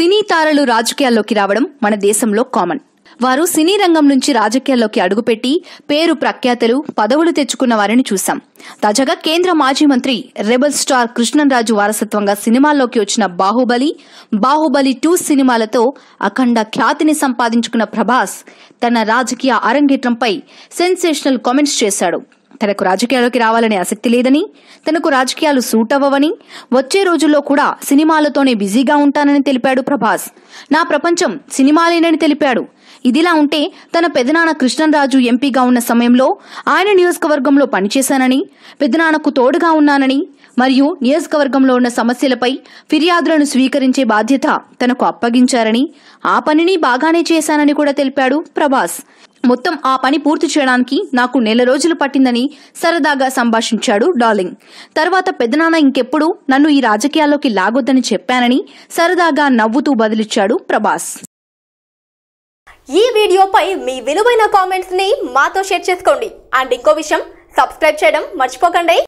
సినీ తారలు రాజకీయాల్లోకి రావడం మన దేశంలో కామన్. వారు సినీ రంగం నుంచి రాజకీయాల్లోకి అడుగుపెట్టి పేరు ప్రఖ్యాతలు పదవులు తెచ్చుకున్న వారిని చూశాం. తాజాగా కేంద్ర మాజీ మంత్రి రెబల్ స్టార్ కృష్ణంరాజు వారసత్వంగా సినిమాల్లోకి వచ్చిన బాహుబలి బాహుబలి టూ సినిమాలతో అఖండ ఖ్యాతిని సంపాదించుకున్న ప్రభాస్ తన రాజకీయ అరంగేట్రంపై సెన్సేషనల్ కామెంట్స్ చేశాడు. తనకు రాజకీయాల్లోకి రావాలనే ఆసక్తి లేదని తనకు రాజకీయాలు సూట్ అవ్వవని వచ్చే రోజుల్లో కూడా సినిమాలతోనే బిజీగా ఉంటానని తెలిపాడు ప్రభాస్. నా ప్రపంచం సినిమాలేనని తెలిపాడు. ఇదిలా ఉంటే తన పెదనాన్న కృష్ణరాజు ఎంపీగా ఉన్న సమయంలో ఆయన నియోజకవర్గంలో పనిచేశానని పెదనాన్నకు తోడుగా ఉన్నానని మరియు నియోజకవర్గంలో ఉన్న సమస్యలపై ఫిర్యాదులను స్వీకరించే బాధ్యత తనకు అప్పగించారని ఆ పనిని బాగానే చేశానని కూడా తెలిపాడు ప్రభాస్. మొత్తం ఆ పని పూర్తి చేయడానికి నాకు నెల రోజులు పట్టిందని సరదాగా సంభాషించాడు డార్లింగ్. తర్వాత పెద్దనాన్న ఇంకెప్పుడు నన్ను ఈ రాజకీయాల్లోకి లాగొద్దని చెప్పానని సరదాగా నవ్వుతూ బదిలిచ్చాడు ప్రభాస్. ఈ వీడియోపై మీ విలువైన కామెంట్స్ని మాతో షేర్ చేసుకోండి. అండ్ ఇంకో విషయం సబ్స్క్రైబ్ చేయడం మర్చిపోకండి.